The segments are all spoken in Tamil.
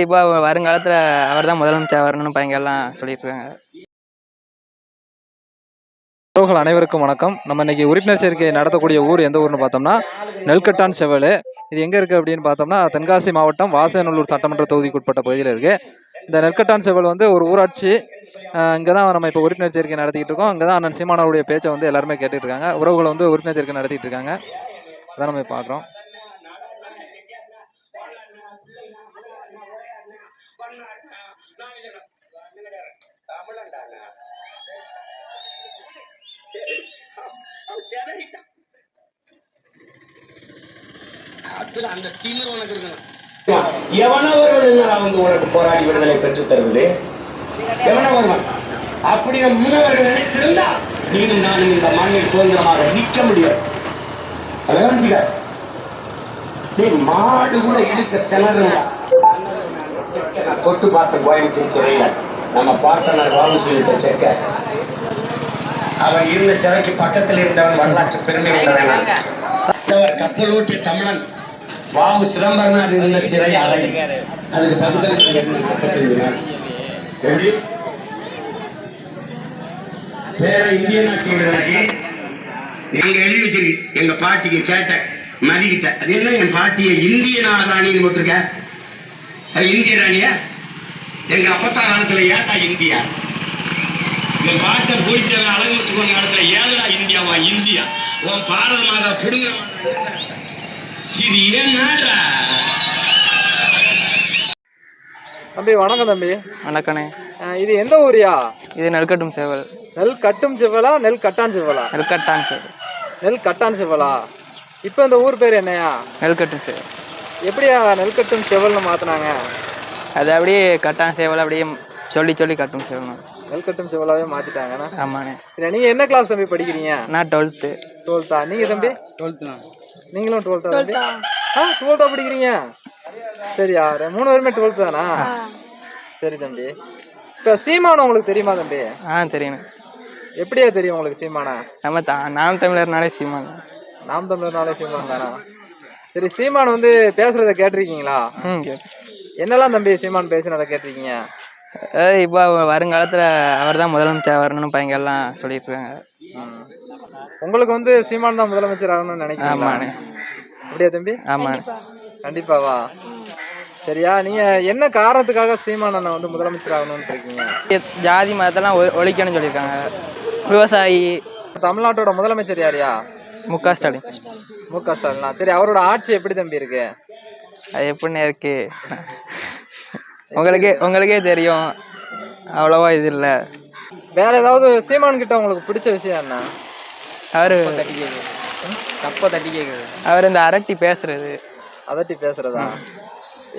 இப்போ வருங்காலத்தில் அவர் தான் முதலமைச்சர் வரணும்னு பையங்க எல்லாம் சொல்லிட்டு இருக்காங்க உறவுகள் அனைவருக்கும் வணக்கம். நம்ம இன்னைக்கு உறுப்பினர் சேர்க்கை நடத்தக்கூடிய ஊர் எந்த ஊர்னு பார்த்தோம்னா நெல்கட்டான் செவல். இது எங்கே இருக்குது அப்படின்னு பார்த்தோம்னா தென்காசி மாவட்டம் வாசநல்லூர் சட்டமன்ற தொகுதிக்கு உட்பட்ட பகுதியில் இருக்குது இந்த நெல்கட்டான் செவல் வந்து ஒரு ஊராட்சி இங்கே தான் நம்ம இப்போ உறுப்பினர் சேர்க்கை நடத்திக்கிட்டு இருக்கோம். இங்கே தான் அண்ணன் சீமானவருடைய பேச்சை வந்து எல்லாருமே கேட்டுட்டு இருக்காங்க. உறவுகளை வந்து உறுப்பினர் சேர்க்கை நடத்திட்டு இருக்காங்க. அதான் நம்ம பார்க்குறோம் அதுல அந்த திமிர் உனக்கு இருக்கணும் வந்து உனக்கு போராடி விடுதலை பெற்றுத் தருவது எவன அப்படி நம் முன்னவர்கள் நினைத்திருந்தா நீனும் நானும் இந்த மண்ணில் சுதந்திரமாக நிற்க முடியாது அதை நீ மாடு கூட இழுக்க திணறுங்க நான் தொட்டு பார்த்தேன் கோயம்புத்தூர் சிறையில. நம்ம பார்த்தனர் ராமசூரித்த செக்க அவர் இருந்த சிறைக்கு பக்கத்தில் இருந்தவன் வரலாற்று பெருமை உள்ளவன் அவர் கப்பலோட்டிய தமிழன் வாவு சிதம்பரனார் இருந்த சிறை அலை அதுக்கு பக்கத்தில் இருந்த நாற்பத்தஞ்சு நாள் எப்படி? பேர இந்திய நாட்டு எங்க எழுதி வச்சிருக்கு எங்க பாட்டிக்கு கேட்டேன் மதிக்கிட்ட. அது என்ன என் பாட்டியை இந்திய ராணின்னு போட்டிருக்க? அது இந்திய ராணியா? எங்க அப்பத்தா காலத்துல ஏதா இந்தியா? என் பாட்டை பிடிச்சவன் அழகுமுத்து கொண்ட காலத்துல ஏதடா இந்தியாவா இந்தியா. உன் பாரத மாதா புடுங்க இது ஏன் நாடா தம்பி வணக்கம் தம்பி. வணக்கண்ணே. இது எந்த ஊரியா? இது நெல்கட்டும் சேவல். நெல் கட்டும் செவலா நெல் கட்டான் செவலா? நெல்கட்டான் சேவல். நெல் கட்டான் செவலா? இப்போ இந்த ஊர் பேர் என்னையா? நெல்கட்டும் சேவல். எப்படியா நெல் கட்டும் செவல்னு மாத்தினாங்க? அது அப்படியே கட்டான் சேவல் அப்படியே சொல்லி சொல்லி கட்டும் சேவல் நெல் கட்டும் செவலாவே மாத்திட்டாங்கண்ணா ஆமாண்ணே சரி நீங்க என்ன கிளாஸ் தம்பி படிக்கிறீங்க? நான் டுவெல்த்து டுவெல்த்தா நீங்க தம்பி? டுவெல்த் நீங்களும் டுவெல்த்தா தம்பி? ஆ. டுவெல்த்தா படிக்கிறீங்க? சரியா ரெ- மூணு பேருமே டுவெல்த் தானா? சரி தம்பி. இப்போ சீமானம் உங்களுக்கு தெரியுமா தம்பி? ஆ தெரியுண்ணே எப்படியா தெரியும் உங்களுக்கு சீமானா? நம்ம தா நாம் தமிழர்னாலே சீமான். நாம் தமிழர்னாலே சீமான் தானா? சரி சீமான் வந்து பேசுறத கேட்டிருக்கீங்களா? என்னெல்லாம் தம்பி சீமான் பேசினதை கேட்டிருக்கீங்க? இப்போ வருங்காலத்தில் அவர் தான் முதலமைச்சர் வரணும்னு பையங்க எல்லாம் சொல்லிட்டு இருக்காங்க. உங்களுக்கு வந்து சீமான் தான் முதலமைச்சர் ஆகணும்னு நினைக்கிறீங்களா? ஆமாண்ணே அப்படியா தம்பி? ஆமாண்ணே கண்டிப்பாவா சரியா நீங்க என்ன காரணத்துக்காக சீமான் அண்ணன் வந்து முதலமைச்சர் ஆகணும்னு இருக்கீங்க? ஜாதி மதத்தெல்லாம் ஒழிக்கணும்னு சொல்லியிருக்காங்க. விவசாயி. தமிழ்நாட்டோட முதலமைச்சர் யாரையா மு க ஸ்டாலின். மு க ஸ்டாலினா? சரி அவரோட ஆட்சி எப்படி தம்பி இருக்கு? அது எப்படிண்ணே இருக்கு? உங்களுக்கே உங்களுக்கே தெரியும். அவ்வளோவா இது இல்லை. வேற ஏதாவது சீமான் கிட்ட உங்களுக்கு பிடிச்ச விஷயம் என்ன? அவர் தப்ப தட்டி கேக்குது. அவர் இந்த அரட்டி பேசுறது. அதட்டி பேசுறதா?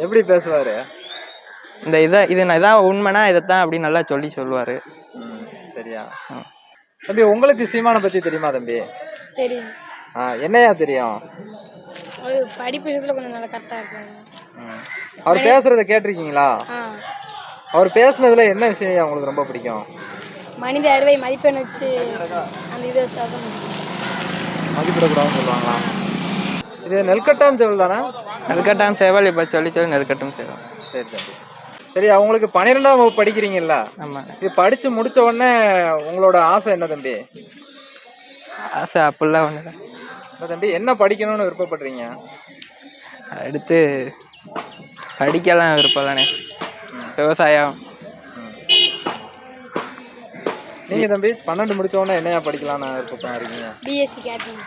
எப்படி பேசுவாரு? இந்த இதை இது நான் இதான் உண்மைனா இதைத்தான் அப்படி நல்லா சொல்லி சொல்லுவார். சரியா? தம்பி உங்களுக்கு சீமானை பத்தி தெரியுமா தம்பி? தெரியும். ஆ என்னையா தெரியும்? ஒரு படிப்பு விஷயத்துல கொஞ்சம் நல்லா கரெக்டாக இருக்காங்க. அவர் பேசுறத கேட்டிருக்கீங்களா? அவர் பேசுனதுல என்ன விஷயம் உங்களுக்கு ரொம்ப பிடிக்கும்? மனித அறிவை மதிப்பெண் வச்சு அந்த இதை வச்சு அதான் மதிப்பிடக்கூடாதுன்னு சொல்லுவாங்களா? இது நெல்கட்டாம் செவல் தானே? நெருக்கட்டும் சேவல் இப்போ சொல்லி சொல்லி நெருக்கட்டும் சேவல். சரி தம்பி. சரி அவங்களுக்கு பன்னிரெண்டாம் வகுப்பு படிக்கிறீங்கல்ல? ஆமாம் இது படிச்சு முடிச்ச உடனே உங்களோட ஆசை என்ன தம்பி? ஆசை அப்படிலாம் ஒன்று என்ன தம்பி? என்ன படிக்கணும்னு விருப்பப்படுறீங்க? அடுத்து படிக்கலாம் விருப்பம் இல்லைண்ணே விவசாயம். நீங்க தம்பி? பன்னெண்டு முடிச்ச உடனே என்னையா படிக்கலாம்னு விருப்பப்படுறீங்க பிஎஸ்சி கேட்டரிங்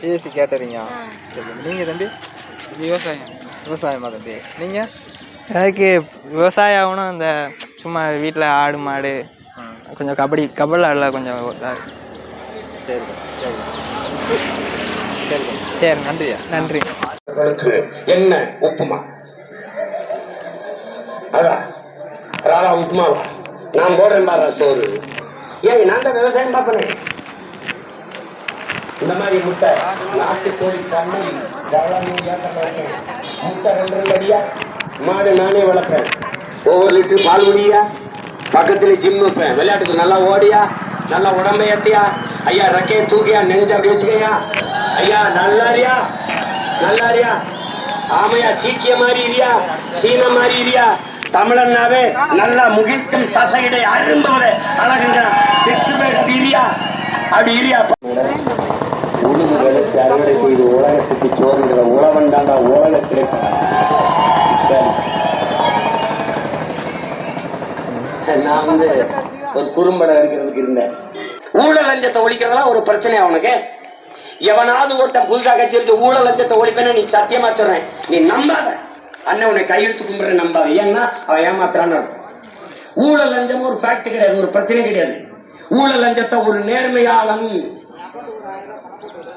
பிஎஸ்சி கேட்டறீங்க ஆ. சரி தம்பி. நீங்க தம்பி? விவசாயம். விவசாயமா தம்பி? நீங்க? எனக்கு விவசாயம் ஆகணும் இந்த சும்மா வீட்டில் ஆடு மாடு கொஞ்சம் கபடி கபடி ஆடல கொஞ்சம் சரி சரி சரி நன்றியா? நன்றி. என்ன உப்புமா? அதான். ராரா உப்புமாவா? நான் போடுறேன் பாரு சோறு. ஏங்க நான் தான் விவசாயம் பார்ப்பனே. இந்த மாதிரி முட்டை நாட்டு கோழி பண்ணை முட்டை ரெண்டு ரெண்டு அடியா? மாடு நானே வளர்ப்பேன் ஒவ்வொரு லிட்டரு பால் குடியா? பக்கத்துல ஜிம் வைப்பேன். விளையாட்டுக்கு நல்லா ஓடியா? நல்லா உடம்ப ஏத்தியா? ஐயா ரெக்கையை தூக்கியா? நெஞ்ச அப்படி வச்சுக்கையா? ஐயா நல்லாரியா நல்லாரியா ஆமையா சீக்கிய மாதிரி இரியா? சீன மாதிரி இரியா? தமிழன்னாவே நல்லா முகிழ்க்கும் தசையிடை அரும்பவரே அழகுங்க. செத்து பிரியா? அப்படி இரியா. உழுது விளைச்சு அறுவடை செய்து உலகத்துக்கு சோறுகிற உழவன் தாண்டா உலகத்திலே நான் வந்து ஒரு குறும்படம் எடுக்கிறதுக்கு இருந்தேன். ஊழல் லஞ்சத்தை ஒழிக்கிறதெல்லாம் ஒரு பிரச்சனை அவனுக்கு எவனாவது ஒருத்தன் புதுசா கட்சி ஊழல் லஞ்சத்தை ஒழிப்பேன்னு நீ சத்தியமா சொல்றேன். நீ நம்பாத. அண்ணன் உன்னை கையெழுத்து கும்பிடுற நம்பாத. ஏன்னா அவன் ஏமாத்துறான்னு அர்த்தம். ஊழல் லஞ்சம் ஒரு ஃபேக்ட் கிடையாது ஒரு பிரச்சனை கிடையாது. ஊழல் லஞ்சத்தை ஒரு நேர்மையாளன்.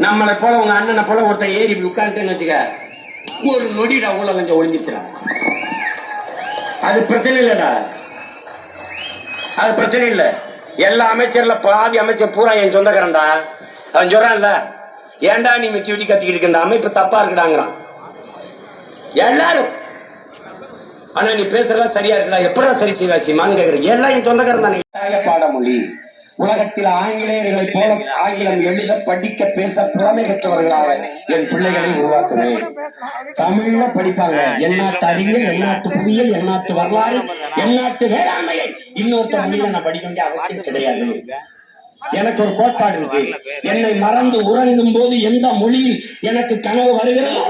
நம்மளை போல உங்க அண்ணனை போல ஒருத்தன் ஏறி இப்படி வச்சுக்க. ஒரு நொடிடா ஊழல் லஞ்சம் ஒழிஞ்சிருச்சுடா. அது பிரச்சனை இல்லைடா. அது பிரச்சனை இல்லை. எல்லா அமைச்சர்ல பாதி அமைச்சர் பூரா என் சொந்தக்காரன்டா. அவன் சொல்றான்ல ஏன்டா நீ மிட்டி வெட்டி கத்திக்கிட்டு இருக்க? அமைப்பு தப்பா இருக்குடாங்கிறான். எல்லாரும். ஆனா நீ பேசுறதா சரியா இருக்கா எப்படா சரி செய்வா சீமான்னு கேக்குறேன். எல்லாம் என் சொந்தக்காரன் தானே. பாடமொழி உலகத்தில் ஆங்கிலேயர்களை போல ஆங்கிலம் எழுத படிக்க பேச புலமை பெற்றவர்களாக என் பிள்ளைகளை உருவாக்குவேன். தமிழ்ல படிப்பாங்க. எந்நாட்டு அறிவியல் எந்நாட்டு புவியியல் எந்நாட்டு வரலாறு எந்நாட்டு வேளாண்மையை இன்னொருத்த மொழியில நான் படிக்க வேண்டிய அவசியம் கிடையாது. எனக்கு ஒரு கோட்பாடு இருக்கு. என்னை மறந்து உறங்கும் போது எந்த மொழியில் எனக்கு கனவு வருகிறதோ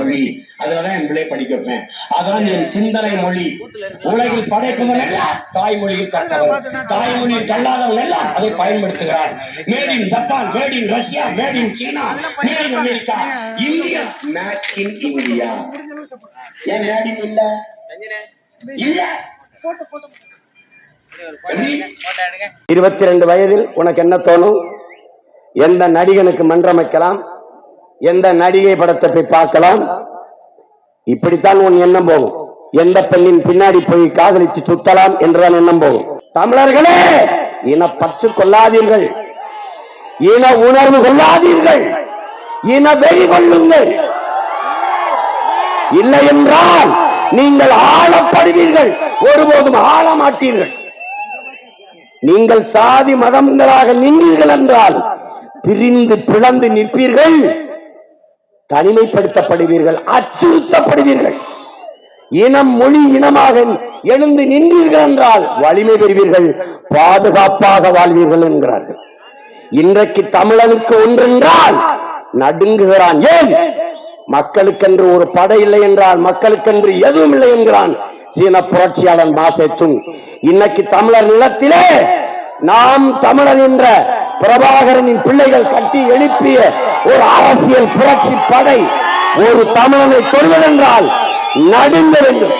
மொழி. அதுலதான் என் பிள்ளை படிக்க வைப்பேன். அதான் என் சிந்தனை மொழி. உலகில் படைப்பவன் எல்லாம் தாய்மொழியில் கற்றவர் தாய்மொழியில் கல்லாதவன் எல்லாம் அதை பயன்படுத்துகிறார். Made in Japan made in Russia made in China made in America India made in India ஏன் மேட் இன் இல்ல? இல்ல? இருபத்தி ரெண்டு வயதில் உனக்கு என்ன தோணும்? எந்த நடிகனுக்கு மன்றம் வைக்கலாம் எந்த நடிகை படத்தை போய் பார்க்கலாம்? இப்படித்தான் உன் எண்ணம் போகும். எந்த பெண்ணின் பின்னாடி போய் காதலிச்சு சுத்தலாம் என்றுதான் எண்ணம் போகும். தமிழர்களே இன பற்று கொள்ளாதீர்கள். இன உணர்வு கொள்ளாதீர்கள். இன வெறி கொள்ளுங்கள் இல்லை என்றால் நீங்கள் ஆளப்படுவீர்கள். ஒருபோதும் ஆள மாட்டீர்கள். நீங்கள் சாதி மதங்களாக நின்றீர்கள் என்றால் பிரிந்து பிளந்து நிற்பீர்கள். தனிமைப்படுத்தப்படுவீர்கள் அச்சுறுத்தப்படுவீர்கள். இனம் மொழி இனமாக எழுந்து நின்றீர்கள் என்றால் வலிமை பெறுவீர்கள் பாதுகாப்பாக வாழ்வீர்கள் என்கிறார்கள். இன்றைக்கு தமிழனுக்கு ஒன்றென்றால் நடுங்குகிறான். ஏன்? மக்களுக்கென்று ஒரு படை இல்லை என்றால் மக்களுக்கென்று எதுவும் இல்லை என்கிறான். சீன புரட்சியாளன் மாசேத்துங் இன்னைக்கு தமிழர் நிலத்திலே நாம் தமிழர் என்ற பிரபாகரனின் பிள்ளைகள் கட்டி எழுப்பிய ஒரு அரசியல் புரட்சி படை ஒரு தமிழனை தொடுவதென்றால் நடுங்க வேண்டும்.